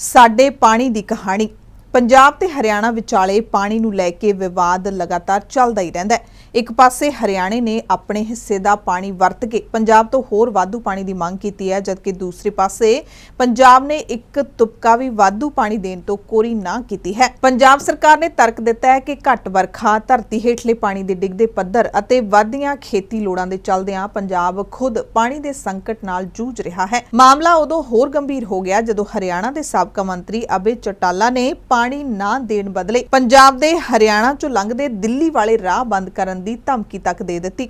ਸਾਡੇ ਪਾਣੀ ਦੀ ਕਹਾਣੀ। ਪੰਜਾਬ ਤੇ ਹਰਿਆਣਾ ਵਿਚਾਲੇ ਪਾਣੀ ਨੂੰ ਲੈ ਕੇ ਵਿਵਾਦ ਲਗਾਤਾਰ ਚੱਲਦਾ ਹੀ ਰਹਿੰਦਾ ਹੈ। ਇੱਕ ਪਾਸੇ ਹਰਿਆਣੇ ਨੇ ਆਪਣੇ ਹਿੱਸੇ ਦਾ ਪਾਣੀ ਵਰਤ ਕੇ ਪੰਜਾਬ ਤੋਂ ਹੋਰ ਵਾਧੂ ਪਾਣੀ ਦੀ ਮੰਗ ਕੀਤੀ ਹੈ, ਜਦਕਿ ਦੂਸਰੇ ਪਾਸੇ ਪੰਜਾਬ ਨੇ ਇੱਕ ਤੁਪਕਾ ਵੀ ਵਾਧੂ ਪਾਣੀ ਦੇਣ ਤੋਂ ਕੋਰੀ ਨਾ ਕੀਤੀ ਹੈ। ਪੰਜਾਬ ਸਰਕਾਰ ਨੇ ਤਰਕ ਦਿੱਤਾ ਹੈ ਕਿ ਘੱਟ ਵਰਖਾ ਧਰਤੀ ਹੇਠਲੇ ਪਾਣੀ ਦੇ ਡਿੱਗਦੇ ਪੱਧਰ ਅਤੇ ਵਧਦੀਆਂ ਖੇਤੀ ਲੋੜਾਂ ਦੇ ਚੱਲਦਿਆਂ ਪੰਜਾਬ ਖੁਦ ਪਾਣੀ ਦੇ ਸੰਕਟ ਨਾਲ ਜੂਝ ਰਿਹਾ ਹੈ। ਮਾਮਲਾ ਉਦੋਂ ਹੋਰ ਗੰਭੀਰ ਹੋ ਗਿਆ, ਜਦੋਂ ਹਰਿਆਣਾ ਦੇ ਸਾਬਕਾ ਮੰਤਰੀ ਅਬੇ ਚਟਾਲਾ ਨੇ ਪਾਣੀ ਨਾ ਦੇਣ ਬਦਲੇ ਪੰਜਾਬ ਦੇ ਹਰਿਆਣਾ ਚੋਂ ਲੰਘਦੇ ਦਿੱਲੀ ਵਾਲੇ ਰਾਹ ਬੰਦ ਕਰਨ ਦੀ ਧਮਕੀ ਤੱਕ ਦੇ ਦਿੱਤੀ।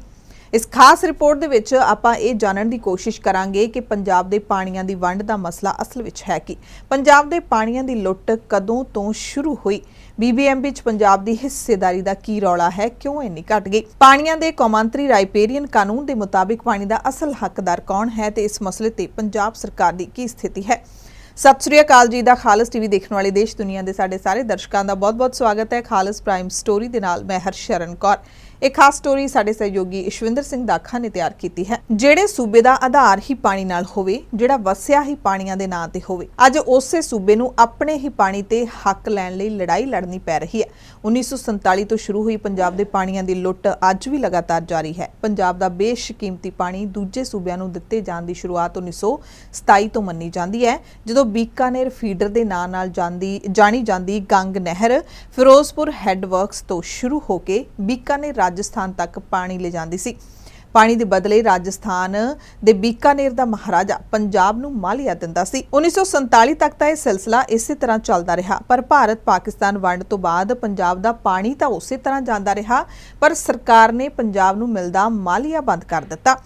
ਇਸ ਖਾਸ ਰਿਪੋਰਟ ਦੇ ਵਿੱਚ ਆਪਾਂ ਇਹ ਜਾਣਨ ਦੀ ਕੋਸ਼ਿਸ਼ ਕਰਾਂਗੇ ਕਿ ਪੰਜਾਬ ਦੇ ਪਾਣੀਆਂ ਦੀ ਵੰਡ ਦਾ ਮਸਲਾ ਅਸਲ ਵਿੱਚ ਹੈ ਕੀ? ਪੰਜਾਬ ਦੇ ਪਾਣੀਆਂ ਦੀ ਲੁੱਟ ਕਦੋਂ ਤੋਂ ਸ਼ੁਰੂ ਹੋਈ? ਬੀਬੀਐਮਬੀ ਚ ਪੰਜਾਬ ਦੀ ਹਿੱਸੇਦਾਰੀ ਦਾ ਕੀ ਰੌਲਾ ਹੈ? ਕਿਉਂ ਇੰਨੀ ਘਟ ਗਈ? ਪਾਣੀਆਂ ਦੇ ਕੌਮਾਂਤਰੀ ਰਾਈਪੇਰੀਅਨ ਕਾਨੂੰਨ ਦੇ ਮੁਤਾਬਿਕ ਪਾਣੀ ਦਾ ਅਸਲ ਹੱਕਦਾਰ ਕੌਣ ਹੈ ਤੇ ਇਸ ਮਸਲੇ ਤੇ ਪੰਜਾਬ ਸਰਕਾਰ ਦੀ ਕੀ ਸਥਿਤੀ ਹੈ? ਸਤਿ ਸ੍ਰੀ ਅਕਾਲ ਜੀ ਦਾ ਖਾਲਸ ਟੀਵੀ ਦੇਖਣ ਵਾਲੇ ਦੇਸ਼ ਦੁਨੀਆ ਦੇ ਸਾਡੇ ਸਾਰੇ ਦਰਸ਼ਕਾਂ ਦਾ ਬਹੁਤ-ਬਹੁਤ ਸਵਾਗਤ ਹੈ ਖਾਲਸ ਪ੍ਰਾਈਮ ਸਟੋਰੀ ਦੇ ਨਾਲ, ਮੈਂ ਹਰਸ਼ਰਨ ਕੌਰ। ਇਹ ਖਾਸ ਸਟੋਰੀ ਸਾਡੇ ਸਹਿਯੋਗੀ ਇਸ਼ਵਿੰਦਰ ਸਿੰਘ ਦਾਖਾ ਨੇ ਤਿਆਰ ਕੀਤੀ ਹੈ, ਜਿਹੜੇ ਸੂਬੇ ਦਾ ਆਧਾਰ ਹੀ ਪਾਣੀ ਨਾਲ ਹੋਵੇ, ਜਿਹੜਾ ਵਸਿਆ ਹੀ ਪਾਣੀਆਂ ਦੇ ਨਾਂ ਤੇ ਹੋਵੇ। ਅੱਜ ਉਸੇ ਸੂਬੇ ਨੂੰ ਆਪਣੇ ਹੀ ਪਾਣੀ ਤੇ ਹੱਕ ਲੈਣ ਲਈ ਲੜਾਈ ਲੜਨੀ ਪੈ ਰਹੀ ਹੈ। 1947 ਤੋਂ ਸ਼ੁਰੂ ਹੋਈ ਪੰਜਾਬ ਦੇ ਪਾਣੀਆਂ ਦੀ ਲੁੱਟ ਅੱਜ ਵੀ ਲਗਾਤਾਰ ਜਾਰੀ ਹੈ। ਪੰਜਾਬ ਦਾ ਬੇਸ਼ਕੀਮਤੀ ਪਾਣੀ ਦੂਜੇ ਸੂਬਿਆਂ ਨੂੰ ਦਿੱਤੇ ਜਾਣ ਦੀ ਸ਼ੁਰੂਆਤ 1927 ਤੋਂ ਮੰਨੀ ਜਾਂਦੀ ਹੈ, ਜਦੋਂ ਬੀਕਾਨੇਰ ਫੀਡਰ ਦੇ ਨਾਂ ਨਾਲ ਜਾਂਦੀ, ਜਾਣੀ ਜਾਂਦੀ ਗੰਗ ਨਹਿਰ ਫਿਰੋਜ਼ਪੁਰ ਹੈੱਡ ਵਰਕਸ ਤੋਂ ਸ਼ੁਰੂ ਹੋ ਕੇ ਬੀਕਾਨੇਰ ਰਾਜਸਥਾਨ ਤੱਕ ਪਾਣੀ ਲੈ ਜਾਂਦੀ ਸੀ। ਪਾਣੀ ਦੇ ਬਦਲੇ ਰਾਜਸਥਾਨ ਦੇ ਬੀਕਾਨੇਰ ਦਾ ਮਹਾਰਾਜਾ ਪੰਜਾਬ ਨੂੰ ਮਾਲੀਆ ਦਿੰਦਾ ਸੀ। 1947 ਤੱਕ ਤਾਂ ਇਹ ਸਿਲਸਿਲਾ ਇਸੇ ਤਰ੍ਹਾਂ ਚੱਲਦਾ ਰਿਹਾ। ਪਰ ਭਾਰਤ ਪਾਕਿਸਤਾਨ ਵੰਡ ਤੋਂ ਬਾਅਦ ਪੰਜਾਬ ਦਾ ਪਾਣੀ ਤਾਂ ਉਸੇ ਤਰ੍ਹਾਂ ਜਾਂਦਾ ਰਿਹਾ, ਪਰ ਸਰਕਾਰ ਨੇ ਪੰਜਾਬ ਨੂੰ ਮਿਲਦਾ ਮਾਲੀਆ ਬੰਦ ਕਰ ਦਿੱਤਾ।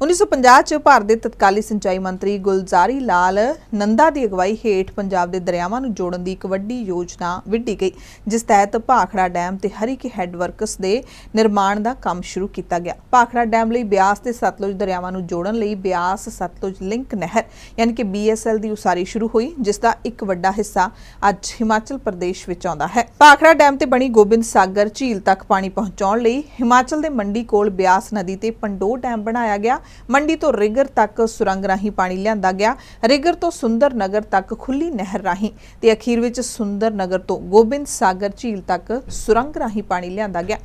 1950 ਚ ਭਾਰਤ ਦੇ ਤਤਕਾਲੀ ਸਿੰਚਾਈ ਮੰਤਰੀ ਗੁਲਜ਼ਾਰੀ ਲਾਲ ਨੰਦਾ ਦੀ ਅਗਵਾਈ ਹੇਠ ਪੰਜਾਬ ਦੇ ਦਰਿਆਵਾਂ ਨੂੰ ਜੋੜਨ ਦੀ ਇੱਕ ਵੱਡੀ ਯੋਜਨਾ ਵਿੱਢੀ ਗਈ, ਜਿਸ ਤਹਿਤ ਭਾਖੜਾ ਡੈਮ ਤੇ ਹਰੀਕੇ ਹੈੱਡ ਵਰਕਸ ਦੇ ਨਿਰਮਾਣ ਦਾ ਕੰਮ ਸ਼ੁਰੂ ਕੀਤਾ ਗਿਆ। ਭਾਖੜਾ ਡੈਮ ਲਈ ਬਿਆਸ ਤੇ ਸਤਲੁਜ ਦਰਿਆਵਾਂ ਨੂੰ ਜੋੜਨ ਲਈ ਬਿਆਸ ਸਤਲੁਜ ਲਿੰਕ ਨਹਿਰ, ਯਾਨੀ ਕਿ BSL ਦੀ ਉਸਾਰੀ ਸ਼ੁਰੂ ਹੋਈ, ਜਿਸ ਦਾ ਇੱਕ ਵੱਡਾ ਹਿੱਸਾ ਅੱਜ ਹਿਮਾਚਲ ਪ੍ਰਦੇਸ਼ ਵਿੱਚ ਆਉਂਦਾ ਹੈ। ਭਾਖੜਾ ਡੈਮ ਤੇ ਬਣੀ ਗੋਬਿੰਦ ਸਾਗਰ ਝੀਲ ਤੱਕ ਪਾਣੀ ਪਹੁੰਚਾਉਣ ਲਈ ਹਿਮਾਚਲ ਦੇ ਮੰਡੀ ਕੋਲ ਬਿਆਸ ਨਦੀ ਤੇ ਪੰਡੋ ਡੈਮ ਬਣਾਇਆ ਗਿਆ ਮੰਡੀ ਤੋਂ ਰਿਗਰ ਤੱਕ ਸੁਰੰਗ ਰਾਹੀਂ ਪਾਣੀ ਲਿਆਂਦਾ ਗਿਆ। ਰਿਗਰ ਤੋਂ ਸੁੰਦਰ ਨਗਰ ਤੱਕ ਖੁੱਲੀ ਨਹਿਰ ਰਾਹੀਂ ਤੇ ਅਖੀਰ ਵਿੱਚ ਸੁੰਦਰ ਨਗਰ ਤੋਂ ਗੋਬਿੰਦ ਸਾਗਰ ਝੀਲ ਤੱਕ ਸੁਰੰਗ ਰਾਹੀਂ ਪਾਣੀ ਲਿਆਂਦਾ ਗਿਆ।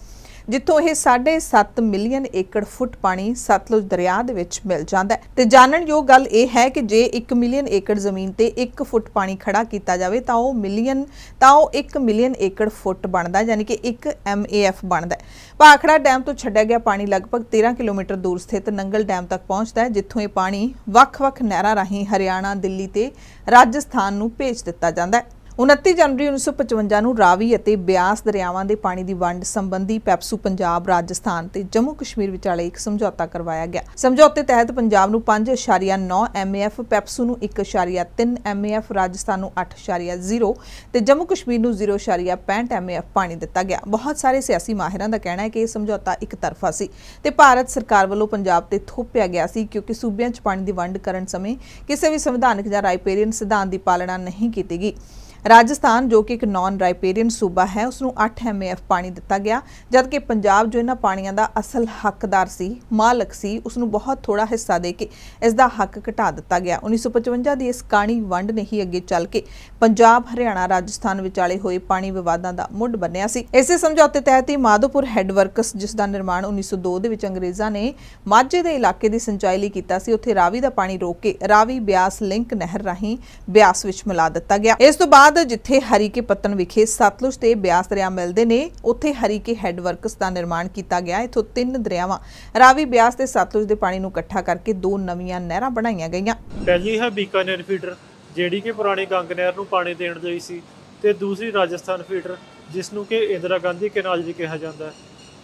ਜਿੱਥੋਂ ਇਹ 7.5 ਮਿਲੀਅਨ ਏਕੜ ਫੁੱਟ ਪਾਣੀ ਸਤਲੁਜ ਦਰਿਆ ਦੇ ਵਿੱਚ ਮਿਲ ਜਾਂਦਾ ਹੈ। ਤੇ ਜਾਣਨਯੋਗ ਗੱਲ ਇਹ ਹੈ ਕਿ ਜੇ 1 ਮਿਲੀਅਨ ਏਕੜ ਜ਼ਮੀਨ ਤੇ 1 ਫੁੱਟ ਪਾਣੀ ਖੜਾ ਕੀਤਾ ਜਾਵੇ, ਤਾਂ ਉਹ ਮਿਲੀਅਨ, ਤਾਂ ਉਹ 1 ਮਿਲੀਅਨ ਏਕੜ ਫੁੱਟ ਬਣਦਾ ਯਾਨੀ ਕਿ 1 MAF ਬਣਦਾ ਹੈ। ਭਾਖੜਾ ਡੈਮ ਤੋਂ ਛੱਡਿਆ ਗਿਆ ਪਾਣੀ ਲਗਭਗ 13 ਕਿਲੋਮੀਟਰ ਦੂਰ ਸਥਿਤ ਨੰਗਲ ਡੈਮ ਤੱਕ ਪਹੁੰਚਦਾ ਹੈ, ਜਿੱਥੋਂ ਇਹ ਪਾਣੀ ਵੱਖ-ਵੱਖ ਨਹਿਰਾਂ ਰਾਹੀਂ ਹਰਿਆਣਾ, ਦਿੱਲੀ ਤੇ ਰਾਜਸਥਾਨ ਨੂੰ ਭੇਜ ਦਿੱਤਾ ਜਾਂਦਾ ਹੈ। 29 ਜਨਵਰੀ 1955 ਨੂੰ ਰਾਵੀ ਅਤੇ ਬਿਆਸ ਦਰਿਆਵਾਂ ਦੇ ਪਾਣੀ ਦੀ ਵੰਡ ਸੰਬੰਧੀ ਪੈਪਸੂ ਪੰਜਾਬ, ਰਾਜਸਥਾਨ ਤੇ ਜੰਮੂ ਕਸ਼ਮੀਰ ਵਿਚਾਲੇ ਇੱਕ ਸਮਝੌਤਾ ਕਰਵਾਇਆ ਗਿਆ। ਸਮਝੌਤੇ ਤਹਿਤ ਪੰਜਾਬ ਨੂੰ 5.9 ਐਮਏਐਫ ਪੈਪਸੂ ਨੂੰ 1.3 ਐਮਏਐਫ ਰਾਜਸਥਾਨ ਨੂੰ 8.0 ਤੇ ਜੰਮੂ ਕਸ਼ਮੀਰ ਨੂੰ 0.65 ਐਮਏਐਫ ਪਾਣੀ ਦਿੱਤਾ ਗਿਆ। ਬਹੁਤ ਸਾਰੇ ਸਿਆਸੀ ਮਾਹਿਰਾਂ ਦਾ ਕਹਿਣਾ ਹੈ ਕਿ ਇਹ ਸਮਝੌਤਾ ਇੱਕ ਤਰਫਾ ਸੀ ਤੇ ਭਾਰਤ ਸਰਕਾਰ ਵੱਲੋਂ ਪੰਜਾਬ ਤੇ ਥੋਪਿਆ ਗਿਆ ਸੀ ਕਿਉਂਕਿ ਸੂਬਿਆਂ 'ਚ ਪਾਣੀ ਦੀ ਵੰਡ ਕਰਨ ਸਮੇਂ ਕਿਸੇ ਵੀ ਸੰਵਿਧਾਨਕ ਜਾਂ ਰਾਈਪੇਰੀਅਨ ਸਿਧਾਂਤ ਦੀ ਪਾਲਣਾ ਨਹੀਂ ਕੀਤੀ ਗਈ। ਰਾਜਸਥਾਨ, ਜੋ ਕਿ ਇੱਕ ਨਾਨ ਰਾਈਪੇਰੀਅਨ ਸੂਬਾ ਹੈ ਉਸ ਨੂੰ 8 ਐਮਏਐਫ ਪਾਣੀ ਦਿੱਤਾ ਗਿਆ, ਜਦਕਿ ਪੰਜਾਬ, ਜੋ ਇਹਨਾਂ ਪਾਣੀਆਂ ਦਾ ਅਸਲ ਹੱਕਦਾਰ ਸੀ, ਮਾਲਕ ਸੀ ਉਸ ਨੂੰ ਬਹੁਤ ਥੋੜਾ ਹਿੱਸਾ ਦੇ ਕੇ ਇਸ ਦਾ ਹੱਕ ਘਟਾ ਦਿੱਤਾ ਗਿਆ। 1955 ਦੀ ਇਸ ਕਾਣੀ ਵੰਡ ਨੇ ਹੀ ਅੱਗੇ ਚੱਲ ਕੇ ਪੰਜਾਬ, ਹਰਿਆਣਾ, ਰਾਜਸਥਾਨ ਵਿਚਾਲੇ ਹੋਏ ਪਾਣੀ ਵਿਵਾਦਾਂ ਦਾ ਮੁੱਢ ਬੰਨਿਆ ਸੀ। ਇਸੇ ਸਮਝੌਤੇ ਤਹਿਤ ਹੀ ਮਾਧੋਪੁਰ ਹੈੱਡ ਵਰਕਸ ਜਿਸ ਦਾ ਨਿਰਮਾਣ 1902 ਦੇ ਵਿੱਚ ਅੰਗਰੇਜ਼ਾਂ ਨੇ ਮਾਝੇ ਦੇ ਇਲਾਕੇ ਦੀ ਸਿੰਚਾਈ ਲਈ ਕੀਤਾ ਸੀ, ਉੱਥੇ ਰਾਵੀ ਦਾ ਪਾਣੀ ਰੋਕ ਕੇ ਰਾਵੀ ਬਿਆਸ ਲਿੰਕ ਨਹਿਰ ਰਾਹੀਂ ਬਿਆਸ ਵਿੱਚ ਮਿਲਾ ਦਿੱਤਾ ਗਿਆ। ਇਸ ਤੋਂ ਬਾਅਦ ਜਿੱਥੇ ਹਰੀਕੇ ਪੱਤਨ ਵਿਖੇ ਸਤਲੁਜ ਤੇ ਬਿਆਸ ਦਰਿਆ ਮਿਲਦੇ ਨੇ, ਉੱਥੇ ਹਰੀਕੇ ਹੈੱਡ ਵਰਕਸ ਦਾ ਨਿਰਮਾਣ ਕੀਤਾ ਗਿਆ ਇਥੋਂ ਤਿੰਨ ਦਰਿਆਵਾਂ, ਰਾਵੀ ਬਿਆਸ ਤੇ ਸਤਲੁਜ ਦੇ ਪਾਣੀ ਨੂੰ ਇਕੱਠਾ ਕਰਕੇ ਦੋ ਨਵੀਆਂ ਨਹਿਰਾਂ ਬਣਾਈਆਂ ਗਈਆਂ। ਪਹਿਲੀ ਹੈ ਬੀਕਾਨੇਰ ਫੀਡਰ, ਜਿਹੜੀ ਕਿ ਪੁਰਾਣੀ ਗੰਗ ਨਹਿਰ ਨੂੰ ਪਾਣੀ ਦੇਣ ਲਈ ਸੀ, ਤੇ ਦੂਸਰੀ ਰਾਜਸਥਾਨ ਫੀਡਰ, ਜਿਸ ਨੂੰ ਕਿ ਇੰਦਰਾ ਗਾਂਧੀ ਕੈਨਾਲ ਜੀ ਕਿਹਾ ਜਾਂਦਾ ਹੈ।